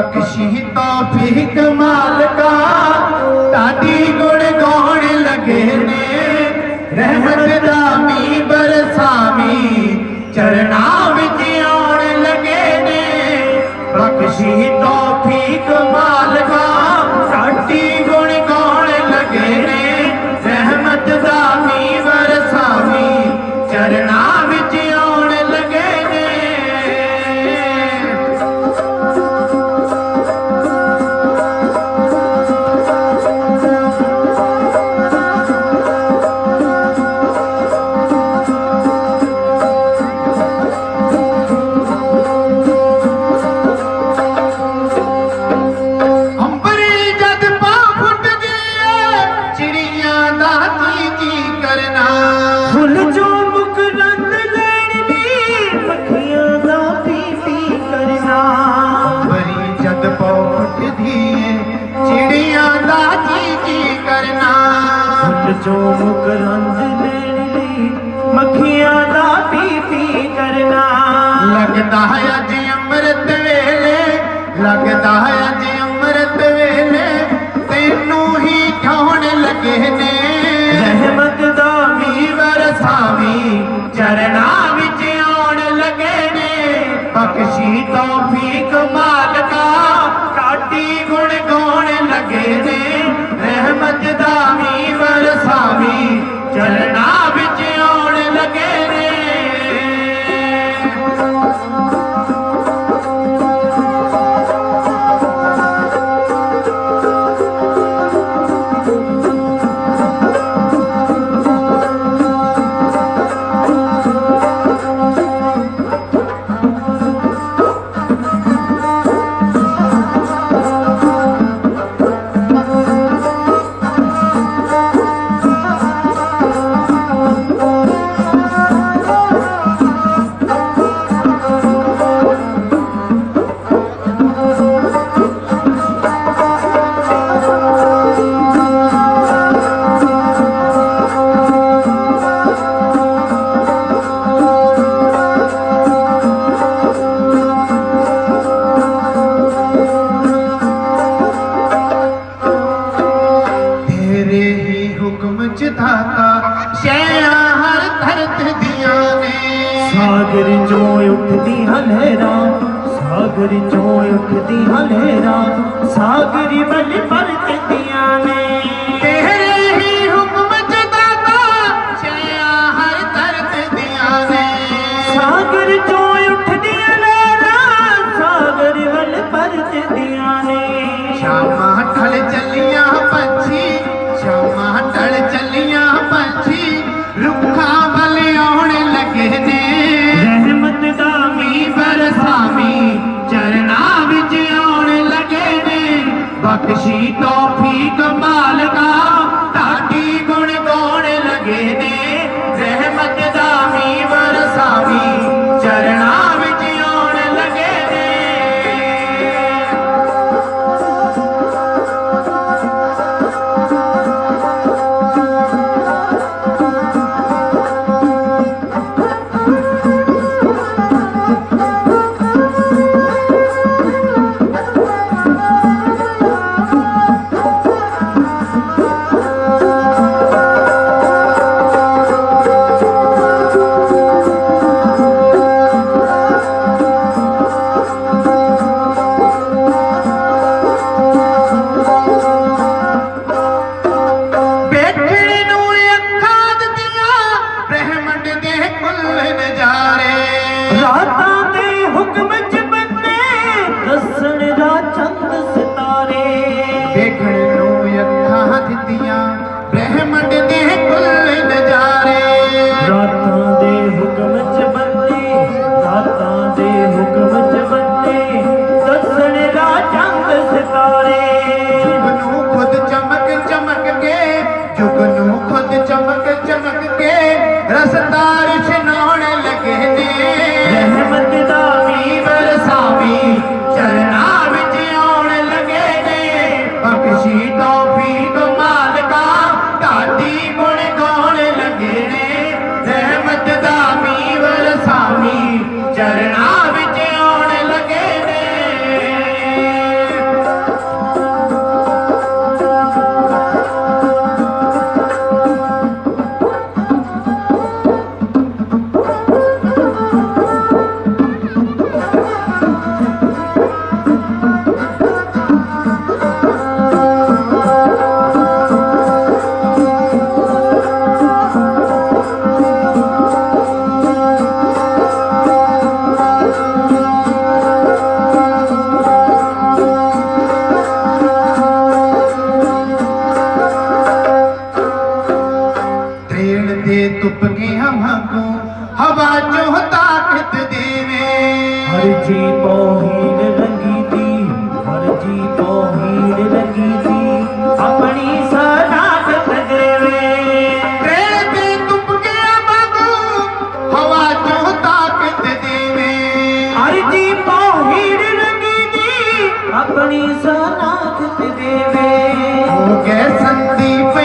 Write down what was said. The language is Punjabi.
बख्शी तौफीक मालिका ताॾी ਚੋਂ ਕਰੰਜ ਲੈਣੀ ਮੱਖੀਆਂ ਦਾ ਪੀ ਪੀ ਕਰਨਾ। ਲੱਗਦਾ ਹੈ ਅੱਜ ਅੰਮ੍ਰਿਤ ਵੇਲੇ, ਲੱਗਦਾ ਹੈ ਉੱਠਦੀ ਹਨੇਰਾ ਸਾਗਰ ਚੋਂ ਉੱਠਦੀ ਹਨੇਰਾ ਸਾਗਰੀ ਬਲ ਪਰ ਤੇਆਂ ਨੇ। Matecito. ਜੀ ਪੋਹੀਨ ਰੰਗੀ ਦੀ ਹਰ ਜੀ ਪੋਹੀਨ ਰੰਗੀ ਦੀ ਆਪਣੀ ਸਨਾਖਤ ਦੇਵੇ ਤੇਰੇ ਤੇ ਤੁਪ ਗਿਆ ਬਾਬੂ ਹਵਾ ਚੋਂ ਤਾਕਤ ਦੇਵੇ। ਹਰ ਜੀ ਪੋਹੀਨ ਰੰਗੀ ਦੀ ਆਪਣੀ ਸਨਾਖਤ ਦੇਵੇ। ਹੋ ਗਏ ਸੰਦੀਪ